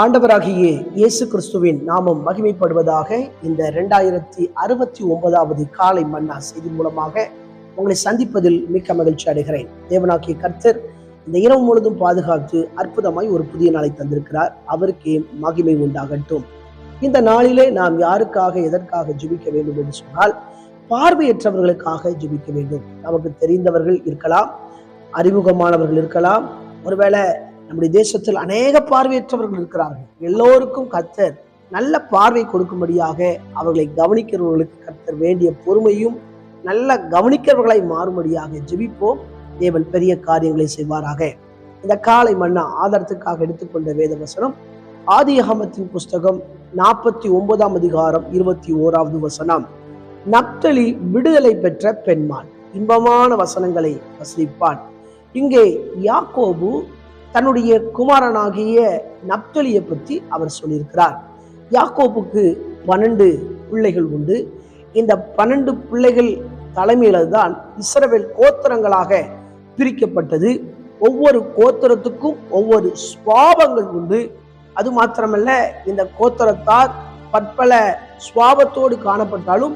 ஆண்டவராகிய இயேசு கிறிஸ்துவின் நாமம் மகிமைப்படுவதாக இந்த ரெண்டாயிரத்தி அறுபத்தி ஒன்பதாவது காலை மன்னா செய்தி மூலமாக உங்களை சந்திப்பதில் மிக்க மகிழ்ச்சி அடைகிறேன். தேவனாக்கிய கர்த்தர் இந்த இரவு முழுதும் பாதுகாத்து அற்புதமாய் ஒரு புதிய நாளை தந்திருக்கிறார். அவருக்கே மகிமை உண்டாகட்டும். இந்த நாளிலே நாம் யாருக்காக எதற்காக ஜெபிக்க வேண்டும் என்று சொன்னால் பார்வையற்றவர்களுக்காக ஜெபிக்க வேண்டும். நமக்கு தெரிந்தவர்கள் இருக்கலாம் அறிமுகமானவர்கள் இருக்கலாம். ஒருவேளை நம்முடைய தேசத்தில் அநேக பார்வையற்றவர்கள் இருக்கிறார்கள். எல்லோருக்கும் கர்த்தர் நல்ல பார்வை கொடுக்கும்படியாக அவர்களை கவனிக்கிறவர்களுக்கு கத்தர் வேண்டிய பொறுமையும் நல்ல கவனிக்கிறவர்களை மாறும்படியாக ஜெபிப்போம். தேவன் பெரிய காரியங்களை செய்வாராக. இந்த காலை மன்னா ஆதாரத்துக்காக எடுத்துக்கொண்ட வேத வசனம் ஆதியகமத்தின் புஸ்தகம் நாற்பத்தி ஒன்பதாம் அதிகாரம் இருபத்தி ஓராவது வசனம். நப்தலி விடுதலை பெற்ற பெண்மான் இன்பமான வசனங்களை வசிப்பான் இங்கே யாக்கோபு தன்னுடைய குமாரனாகிய நப்தலியை பற்றி அவர் சொல்லியிருக்கிறார். யாக்கோப்புக்கு பன்னெண்டு பிள்ளைகள் உண்டு. இந்த பன்னெண்டு பிள்ளைகள் தலைமையில தான் இஸ்ரவேல் கோத்திரங்களாக பிரிக்கப்பட்டது. ஒவ்வொரு கோத்திரத்துக்கும் ஒவ்வொரு சுவாபங்கள் உண்டு. அது மாத்திரமல்ல இந்த கோத்திரத்தார் பற்பல சுவாபத்தோடு காணப்பட்டாலும்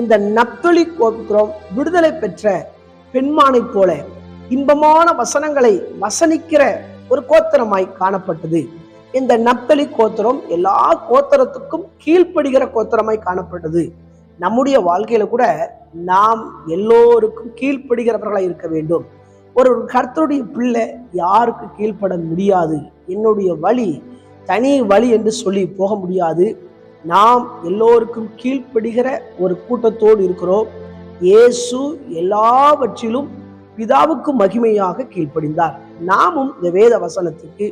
இந்த நப்தலி கோத்திரம் விடுதலை பெற்ற பெண்மானைப் போல இன்பமான வசனங்களை வசனிக்கிற ஒரு கோத்திரமாய் காணப்பட்டது. இந்த நப்தலி கோத்திரம் எல்லா கோத்திரத்துக்கும் கீழ்ப்படுகிற கோத்திரமாய் காணப்பட்டது. நம்முடைய வாழ்க்கையில கூட நாம் எல்லோருக்கும் கீழ்ப்படுகிறவர்களாக இருக்க வேண்டும். ஒரு கர்த்தருடைய பிள்ளை யாருக்கு கீழ்ப்பட முடியாது? என்னுடைய வழி தனி வழி என்று சொல்லி போக முடியாது. நாம் எல்லோருக்கும் கீழ்ப்படுகிற ஒரு கூட்டத்தோடு இருக்கிறோம். இயேசு எல்லாவற்றிலும் பிதாவுக்கு மகிமையாக கீழ்ப்படிந்தார். நாமும் இந்த வேத வசனத்துக்கு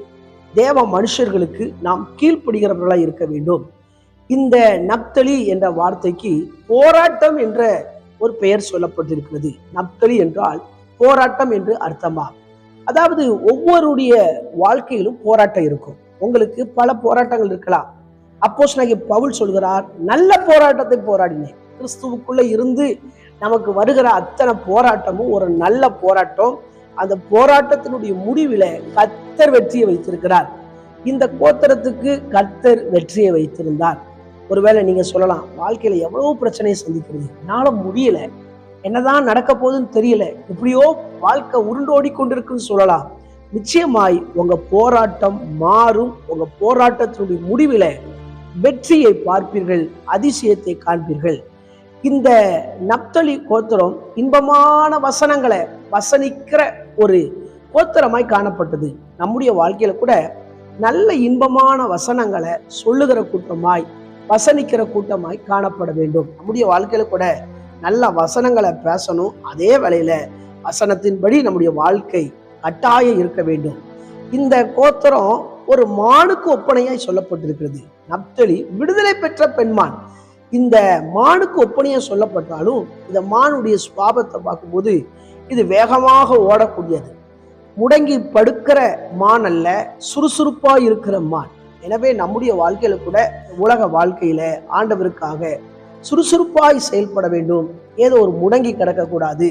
தேவ மனுஷர்களுக்கு நாம் கீழ்ப்படுகிறவர்களாக இருக்க வேண்டும். இந்த நப்தலி என்ற வார்த்தைக்கு போராட்டம் என்ற ஒரு பெயர் சொல்லப்பட்டிருக்கிறது. நப்தலி என்றால் போராட்டம் என்று அர்த்தமா? அதாவது ஒவ்வொருடைய வாழ்க்கையிலும் போராட்டம் இருக்கும். உங்களுக்கு பல போராட்டங்கள் இருக்கலாம். அப்போஸ் பவுல் சொல்கிறார் நல்ல போராட்டத்தை போராடினேன். கிறிஸ்துவுக்குள்ள இருந்து நமக்கு வருகிற அத்தனை போராட்டமும் ஒரு நல்ல போராட்டம். அந்த போராட்டத்தினுடைய முடிவில் கத்தர் வெற்றியை வைத்திருக்கிறார். இந்த கோத்திரத்துக்கு கத்தர் வெற்றியை வைத்திருந்தார். ஒருவேளை நீங்க சொல்லலாம் வாழ்க்கையில எவ்வளவு பிரச்சனையை சந்திக்கிறது என்னால முடியல. என்னதான் நடக்க போகுதுன்னு தெரியல. எப்படியோ வாழ்க்கை உருண்டோடி கொண்டிருக்குன்னு சொல்லலாம். நிச்சயமாய் உங்க போராட்டம் மாறும். உங்க போராட்டத்தினுடைய முடிவில் வெற்றியை பார்ப்பீர்கள் அதிசயத்தை காண்பீர்கள். இந்த நப்தலி கோத்திரம் இன்பமான வசனங்களை வசனிக்கிற ஒரு கோத்திரமாய் காணப்பட்டது. நம்முடைய வாழ்க்கையில கூட நல்ல இன்பமான வசனங்களை சொல்லுகிற கூட்டமாய் வசனிக்கிற கூட்டமாய் காணப்பட வேண்டும். நம்முடைய வாழ்க்கையில கூட நல்ல வசனங்களை பேசணும். அதே வேளையில வசனத்தின்படி நம்முடைய வாழ்க்கை கட்டாயம் இருக்க வேண்டும். இந்த கோத்திரம் ஒரு மானுக்கு ஒப்பனையாய் சொல்லப்பட்டிருக்கிறது. நப்தலி விடுதலை பெற்ற பெண்மான். இந்த மானுக்கு ஒப்பனையாக சொல்லப்பட்டாலும் இந்த மானுடைய சுவாபத்தை பார்க்கும்போது இது வேகமாக ஓடக்கூடியது. முடங்கி படுக்கிற மான் அல்ல சுறுசுறுப்பாக இருக்கிற மான். எனவே நம்முடைய வாழ்க்கையில கூட உலக வாழ்க்கையில ஆண்டவருக்காக சுறுசுறுப்பாய் செயல்பட வேண்டும். ஏதோ ஒரு முடங்கி கிடக்கக்கூடாது.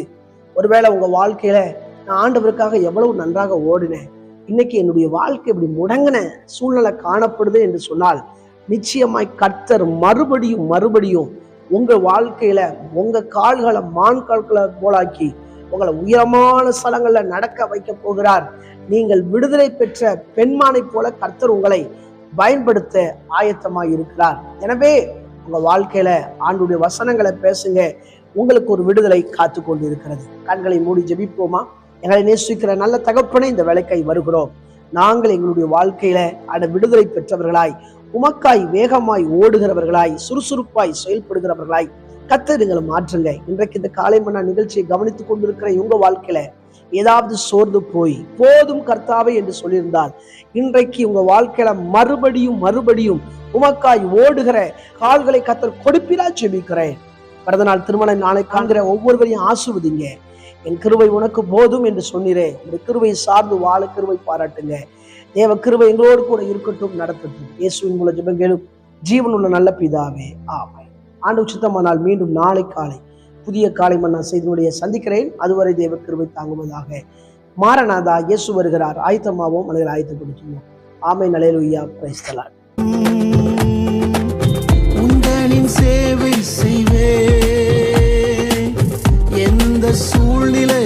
ஒருவேளை உங்க வாழ்க்கையில நான் ஆண்டவருக்காக எவ்வளவு நன்றாக ஓடினேன் இன்னைக்கு என்னுடைய வாழ்க்கை இப்படி முடங்கின சூழ்நிலை காணப்படுது என்று சொன்னால் நிச்சயமாய் கர்த்தர் மறுபடியும் மறுபடியும் உங்கள் வாழ்க்கையில உங்க கால்களை மான் கால்களை போலாக்கி உங்களை உயரமான ஸ்தலங்கள்ல நடக்க வைக்க போகிறார். நீங்கள் விடுதலை பெற்ற பெண்மானை போல கர்த்தர் உங்களை பயன்படுத்த ஆயத்தமாக இருக்கிறார். எனவே உங்க வாழ்க்கையில ஆண்டுடைய வசனங்களை பேசுங்க. உங்களுக்கு ஒரு விடுதலை காத்து கொண்டு இருக்கிறது. கண்களை மூடி ஜெபிப்போமா? எங்களை நேசிக்கிற நல்ல தகப்பனை இந்த விளக்கை வருகிறோம். நாங்கள் எங்களுடைய வாழ்க்கையில அந்த விடுதலை பெற்றவர்களாய் உமக்காய் வேகமாய் ஓடுகிறவர்களாய் சுறுசுறுப்பாய் செயல்படுகிறவர்களாய் கத்தருங்களை மாற்றுங்க. இன்றைக்கு இந்த காலை மன்னா நிகழ்ச்சியை கவனித்துக் கொண்டிருக்கிற உங்க வாழ்க்கையில ஏதாவது சோர்ந்து போய் போதும் கர்த்தாவே என்று சொல்லியிருந்தால் இன்றைக்கு உங்க வாழ்க்கையில மறுபடியும் மறுபடியும் உமக்காய் ஓடுகிற கால்களை கத்தர் கொடுப்பிலா செபிக்கிறேன் பிறந்த நாள் திருமணம் நாளை காண்கிற ஒவ்வொருவரையும் ஆசுவதிங்க என் கிருவை உனக்கு போதும் என்று சொன்னிறேன் இந்த கிருவை சார்ந்து வாழ கிருவை பாராட்டுங்க. தேவ கிருவை எங்களோடு கூட இருக்கட்டும் நடத்தட்டும் இயேசுவின் மூலம் ஜெபங்களும் ஜீவனுள்ள நல்ல பிதாவே ஆமை ஆண்டு சித்தமானால் மீண்டும் நாளை காலை புதிய காலை மன்னா செய்தினுடைய சந்திக்கிறேன். அதுவரை தேவ கிருபை தாங்குவதாக மாரநாதா இயேசு வருகிறார். ஆயத்தமாவோம் மனிதர் ஆயத்தப்படுத்துவோம். ஆமை நலையலுயா பிரைஸ்தலார் உந்தனின் சேவை செய்வே எந்த சூழ்நிலை